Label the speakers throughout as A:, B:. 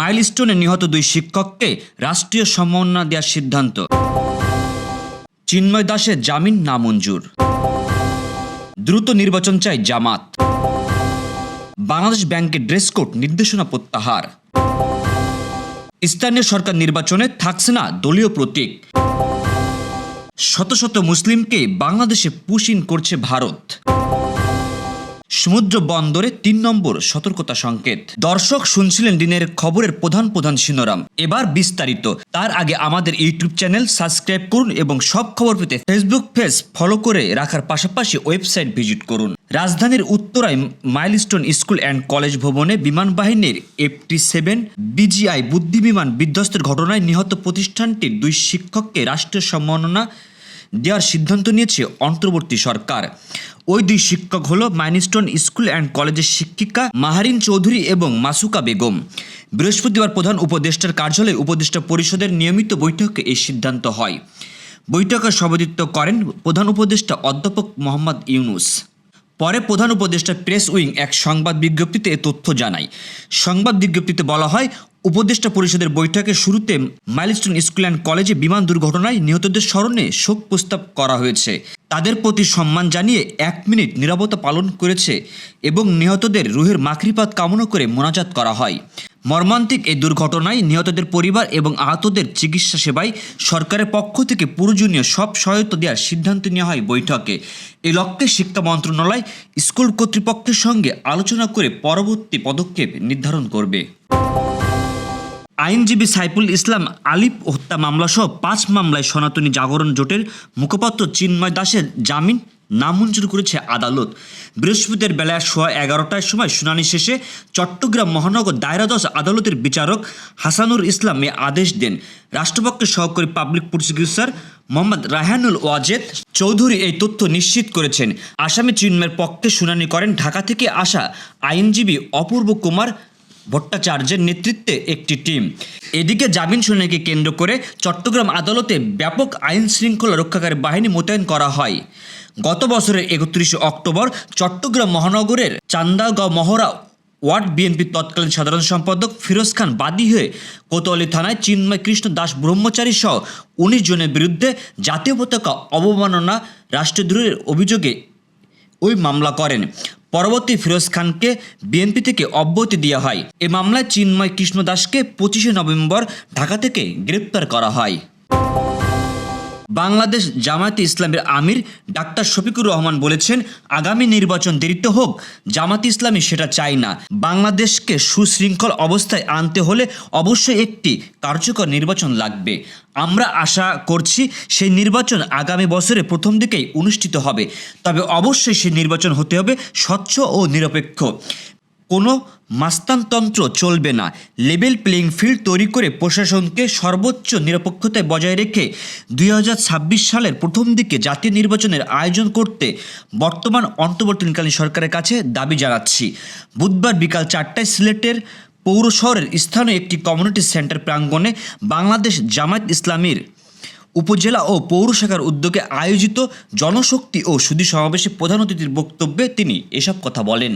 A: মাইলস্টোনে নিহত দুই শিক্ষককে রাষ্ট্রীয় সম্মাননা দেওয়ার সিদ্ধান্ত। চিন্ময় দাসের জামিন নামঞ্জুর। দ্রুত নির্বাচন চাই জামাত। বাংলাদেশ ব্যাংকের ড্রেস কোড নির্দেশনা প্রত্যাহার। স্থানীয় সরকার নির্বাচনে থাকছে না দলীয় প্রতীক। শত শত মুসলিমকে বাংলাদেশে পুশ ইন করছে ভারত। সমুদ্র বন্দরে তিন নম্বর সতর্কতা সংকেত। দর্শক শুনছিলেন দিনের খবরের প্রধান প্রধান শিরোনাম। এবার বিস্তারিত। তার আগে আমাদের ইউটিউব চ্যানেল সাবস্ক্রাইব করুন এবং সব খবর পেতে ফেসবুক পেজ ফলো করে রাখার পাশাপাশি ওয়েবসাইট ভিজিট করুন। রাজধানীর উত্তরায় মাইলস্টোন স্কুল অ্যান্ড কলেজ ভবনে বিমান বাহিনীর এফটি সেভেন বিজিআই বুদ্ধি বিমান বিধ্বস্তের ঘটনায় নিহত প্রতিষ্ঠানটির দুই শিক্ষককে রাষ্ট্রীয় সম্মাননা দেওয়ার সিদ্ধান্ত নিয়েছে অন্তর্বর্তী সরকার। ওই দুই শিক্ষক হলো মাইনিস্টন স্কুল অ্যান্ড কলেজের শিক্ষিকা মাহারিন চৌধুরী এবং মাসুকা বেগম। বৃহস্পতিবার প্রধান উপদেষ্টার কার্যালয়ে উপদেষ্টা পরিষদের নিয়মিত বৈঠকে এই সিদ্ধান্ত হয়। বৈঠকে সভাপতিত্ব করেন প্রধান উপদেষ্টা অধ্যাপক মোহাম্মদ ইউনুস। পরে প্রধান উপদেষ্টা প্রেস উইং এক সংবাদ বিজ্ঞপ্তিতে এ তথ্য জানায়। সংবাদ বিজ্ঞপ্তিতে বলা হয় উপদেষ্টা পরিষদের বৈঠকের শুরুতে মাইলস্টোন স্কুল অ্যান্ড কলেজে বিমান দুর্ঘটনায় নিহতদের স্মরণে শোক প্রস্তাব করা হয়েছে। তাদের প্রতি সম্মান জানিয়ে এক মিনিট নিরাপত্তা পালন করেছে এবং নিহতদের রুহের মাকড়িপাত কামনা করে মোনাজাত করা হয়। মর্মান্তিক এই দুর্ঘটনায় নিহতদের পরিবার এবং আহতদের চিকিৎসা সেবায় সরকারের পক্ষ থেকে প্রয়োজনীয় সব সহায়তা দেওয়ার সিদ্ধান্ত নেওয়া হয় বৈঠকে। এই লক্ষ্যে শিক্ষা মন্ত্রণালয় স্কুল কর্তৃপক্ষের সঙ্গে আলোচনা করে পরবর্তী পদক্ষেপ নির্ধারণ করবে। আইনজীবী সাইফুল ইসলাম আলিফ হত্যা মামলাসহ পাঁচ মামলায় সনাতনী জাগরণ জোটের মুখপাত্র চিন্ময় দাসের জামিন নামঞ্জুর করেছে আদালত। বৃহস্পতিবার বেলা সোয়া এগারোটার সময় শুনানি শেষে চট্টগ্রাম মহানগর দায়রাদশ আদালতের বিচারক হাসানুর ইসলাম এ আদেশ দেন। রাষ্ট্রপক্ষের সহকারী পাবলিক প্রসিকিউটর মোহাম্মদ রায়হানুল ওয়াজেদ চৌধুরী এই তথ্য নিশ্চিত করেছেন। আসামি চিন্ময়ের পক্ষে শুনানি করেন ঢাকা থেকে আসা আইনজীবী অপূর্ব কুমার ভট্টাচার্যের নেতৃত্বে একটি টিম। এদিকে জামিন শুনানিকে কেন্দ্র করে চট্টগ্রাম আদালতে ব্যাপক আইন শৃঙ্খলা রক্ষাকারী বাহিনী মোতায়েন করা হয়। গত বছরের একত্রিশে অক্টোবর চট্টগ্রাম মহানগরের চান্দাগাঁও মহড়া ওয়ার্ড বিএনপির তৎকালীন সাধারণ সম্পাদক ফিরোজ খান বাদী হয়ে কোতোয়ালি থানায় চিন্ময় কৃষ্ণ দাস ব্রহ্মচারী সহ উনিশ জনের বিরুদ্ধে জাতীয় পতাকা অবমাননা রাষ্ট্রদ্রোহের অভিযোগে ওই মামলা করেন। পরবর্তী ফিরোজ খানকে বিএনপি থেকে অব্যাহতি দেওয়া হয়। এ মামলায় চিন্ময় কৃষ্ণ দাসকে পঁচিশে নভেম্বর ঢাকা থেকে গ্রেপ্তার করা হয়। বাংলাদেশ জামায়াতে ইসলামের আমির ডাক্তার শফিকুর রহমান বলেছেন, আগামী নির্বাচন দেরিতে হোক জামাত ইসলামী সেটা চায় না। বাংলাদেশকে সুশৃঙ্খল অবস্থায় আনতে হলে অবশ্যই একটি কার্যকর নির্বাচন লাগবে। আমরা আশা করছি সেই নির্বাচন আগামী বছরে প্রথম দিকেই অনুষ্ঠিত হবে। তবে অবশ্যই সেই নির্বাচন হতে হবে স্বচ্ছ ও নিরপেক্ষ। কোনো মাস্তানতন্ত্র চলবে না। লেভেল প্লেইং ফিল্ড তৈরি করে প্রশাসনকে সর্বোচ্চ নিরপেক্ষতায় বজায় রেখে দুই হাজার ছাব্বিশ সালের প্রথম দিকে জাতীয় নির্বাচনের আয়োজন করতে বর্তমান অন্তর্বর্তীকালীন সরকারের কাছে দাবি জানাচ্ছি। বুধবার বিকাল চারটায় সিলেটের পৌর শহরের স্থানীয় একটি কমিউনিটি সেন্টার প্রাঙ্গণে বাংলাদেশ জামায়াত ইসলামীর উপজেলা ও পৌর শাখার উদ্যোগে আয়োজিত জনশক্তি ও সুদী সমাবেশে প্রধান অতিথির বক্তব্যে তিনি এসব কথা বলেন।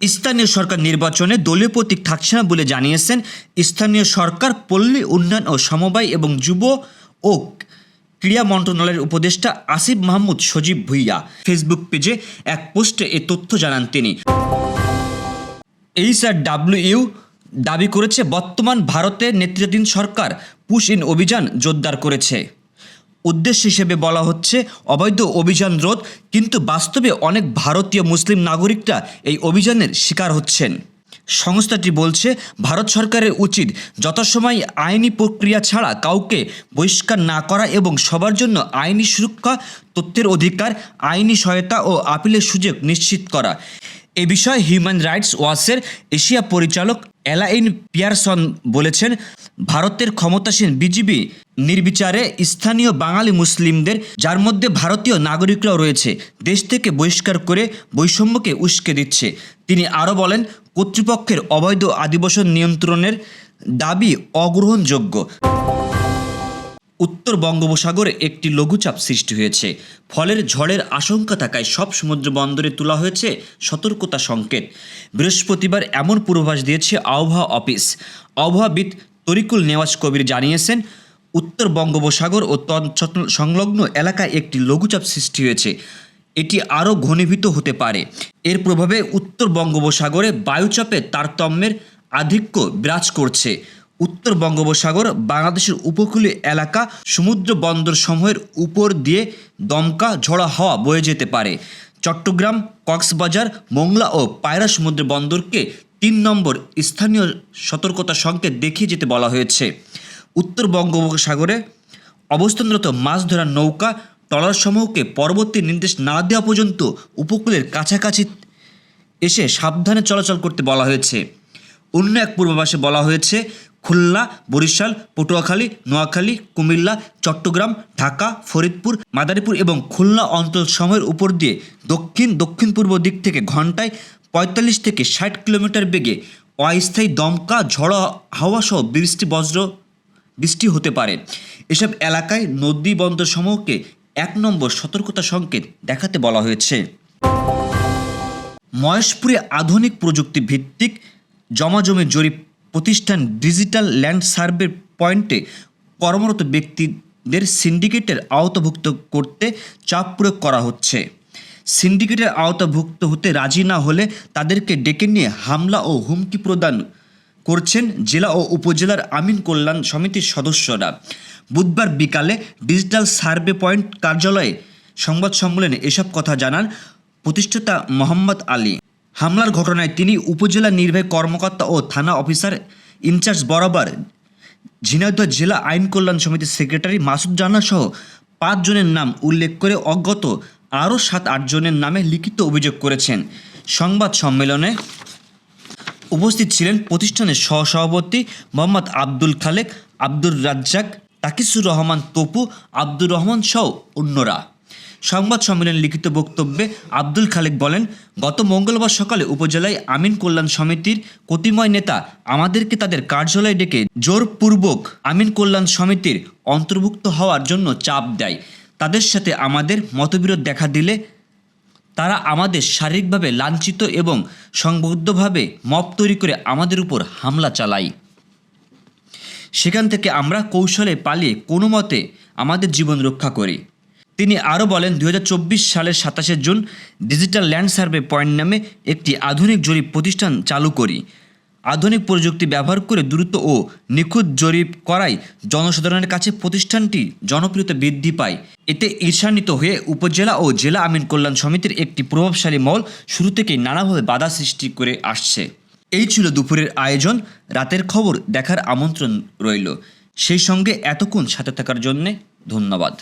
A: স্থানীয় সরকার নির্বাচনে দলীয় প্রতীক থাকছে না বলে জানিয়েছেন স্থানীয় সরকার, পল্লী উন্নয়ন ও সমবায় এবং যুব ও ক্রীড়া মন্ত্রণালয়ের উপদেষ্টা আসিফ মাহমুদ সজীব ভুইয়া। ফেসবুক পেজে এক পোস্টে এ তথ্য জানান তিনি। এইচ আর ডাব্লিউ দাবি করেছে, বর্তমান ভারতের নেতৃত্বাধীন সরকার পুশ ইন অভিযান জোরদার করেছে। উদ্দেশ্য হিসেবে বলা হচ্ছে অবৈধ অভিযান রোধ, কিন্তু বাস্তবে অনেক ভারতীয় মুসলিম নাগরিকরা এই অভিযানের শিকার হচ্ছেন। সংস্থাটি বলছে, ভারত সরকারের উচিত যথাসময় আইনি প্রক্রিয়া ছাড়া কাউকে বহিষ্কার না করা এবং সবার জন্য আইনি সুরক্ষা, তথ্যের অধিকার, আইনি সহায়তা ও আপিলের সুযোগ নিশ্চিত করা। এ বিষয়ে হিউম্যান রাইটস ওয়াচের এশিয়া পরিচালক এলাইন পিয়ারসন বলেছেন, ভারতের ক্ষমতাসীন বিজিবি নির্বিচারে স্থানীয় বাঙালি মুসলিমদের, যার মধ্যে ভারতীয় নাগরিকরাও রয়েছে, দেশ থেকে বহিষ্কার করে বৈষম্যকে উস্কে দিচ্ছে। তিনি আরও বলেন, কর্তৃপক্ষের অবৈধ আদিবাসন নিয়ন্ত্রণের দাবি অগ্রহণযোগ্য। উত্তর বঙ্গোপসাগরে একটি লঘুচাপ সৃষ্টি হয়েছে। ফলের ঝড়ের আশঙ্কা থাকায় সব সমুদ্র বন্দরে তোলা হয়েছে সতর্কতা সংকেত। বৃহস্পতিবার এমন পূর্বাভাস দিয়েছে আবহাওয়া অফিস। আবহাওয়াবিদ তরিকুল নেওয়াজ কবির জানিয়েছেন উত্তর বঙ্গোপসাগর ও সংলগ্ন এলাকায় একটি লঘুচাপ সৃষ্টি হয়েছে। এটি আরও ঘনীভূত হতে পারে। এর প্রভাবে উত্তর বঙ্গোপসাগরে বায়ুচাপের তারতম্যের আধিক্য বিরাজ করছে। উত্তর বঙ্গোপসাগর বাংলাদেশের উপকূলীয় এলাকা সমুদ্র বন্দর সমূহের উপর দিয়ে দমকা ঝড়া হওয়া বয়ে যেতে পারে। চট্টগ্রাম, কক্সবাজার, মোংলা ও পায়রা সমুদ্র বন্দরকে তিন নম্বর স্থানীয় সতর্কতা সংকেত দেখিয়ে যেতে বলা হয়েছে। উত্তর বঙ্গোপসাগরে অবস্থানরত মাছ ধরার নৌকা ট্রলার সমূহকে পরবর্তী নির্দেশ না দেওয়া পর্যন্ত উপকূলের কাছাকাছি এসে সাবধানে চলাচল করতে বলা হয়েছে। অন্য এক পূর্বাভাসে বলা হয়েছে, খুলনা, বরিশাল, পটুয়াখালী, নোয়াখালী, কুমিল্লা, চট্টগ্রাম, ঢাকা, ফরিদপুর, মাদারীপুর এবং খুলনা অঞ্চল সময়ের উপর দিয়ে দক্ষিণ দক্ষিণ পূর্ব দিক থেকে ঘন্টায় পঁয়তাল্লিশ থেকে ষাট কিলোমিটার বেগে অস্থায়ী দমকা, ঝড় হাওয়াসহ বৃষ্টি, বজ্র বৃষ্টি হতে পারে। এসব এলাকায় নদী বন্দর সমূহকে এক নম্বর সতর্কতা সংকেত দেখাতে বলা হয়েছে। মহেশপুরে আধুনিক প্রযুক্তি ভিত্তিক জমাজমি জরিপ প্রতিষ্ঠান ডিজিটাল ল্যান্ড সার্ভে পয়েন্টে কর্মরত ব্যক্তিদের সিন্ডিকেটের আওতাভুক্ত করতে চাপ প্রয়োগ করা হচ্ছে। সিন্ডিকেটের আওতাভুক্ত হতে রাজি না হলে তাদেরকে ডেকে নিয়ে হামলা ও হুমকি প্রদান করছেন জেলা ও উপজেলার আমিন কল্যাণ সমিতির সদস্যরা। বুধবার বিকালে ডিজিটাল সার্ভে পয়েন্ট কার্যালয়ে সংবাদ সম্মেলনে এসব কথা জানান প্রতিষ্ঠাতা মোহাম্মদ আলী। হামলার ঘটনায় তিনি উপজেলা নির্বাহী কর্মকর্তা ও থানা অফিসার ইনচার্জ বরাবর ঝিনাইদহ জেলা আইন কল্যাণ সমিতির সেক্রেটারি মাসুদ জানা সহ পাঁচজনের নাম উল্লেখ করে অজ্ঞত আরও সাত আটজনের নামে লিখিত অভিযোগ করেছেন। সংবাদ সম্মেলনে উপস্থিত ছিলেন প্রতিষ্ঠানের সহসভাপতি মোহাম্মদ আব্দুল খালেক, আব্দুর রাজ্জাক, তাকিসুর রহমান তপু, আব্দুর রহমান সহ অন্যরা। সংবাদ সম্মেলনে লিখিত বক্তব্যে আব্দুল খালেক বলেন, গত মঙ্গলবার সকালে উপজেলায় আমিন কল্যাণ সমিতির কতিময় নেতা আমাদেরকে তাদের কার্যালয়ে ডেকে জোরপূর্বক আমিন কল্যাণ সমিতির অন্তর্ভুক্ত হওয়ার জন্য চাপ দেয়। তাদের সাথে আমাদের মতবিরোধ দেখা দিলে তারা আমাদের শারীরিকভাবে লাঞ্ছিত এবং সংবদ্ধভাবে মপ তৈরি করে আমাদের উপর হামলা চালায়। সেখান থেকে আমরা কৌশলে পালিয়ে কোনো মতে আমাদের জীবন রক্ষা করি। তিনি আরও বলেন, দুই হাজার চব্বিশ সালের সাতাশে June digital land survey point নামে একটি আধুনিক জরিপ প্রতিষ্ঠান চালু করি। আধুনিক প্রযুক্তি ব্যবহার করে দ্রুত ও নিখুঁত জরিপ করায় জনসাধারণের কাছে প্রতিষ্ঠানটি জনপ্রিয়তা বৃদ্ধি পায়। এতে ঈর্ষান্বিত হয়ে উপজেলা ও জেলা আমিন কল্যাণ সমিতির একটি প্রভাবশালী মল শুরু থেকেই নানাভাবে বাধা সৃষ্টি করে আসছে। এই ছিল দুপুরের আয়োজন। রাতের খবর দেখার আমন্ত্রণ রইল। সেই সঙ্গে এতক্ষণ সাথে থাকার জন্যে ধন্যবাদ।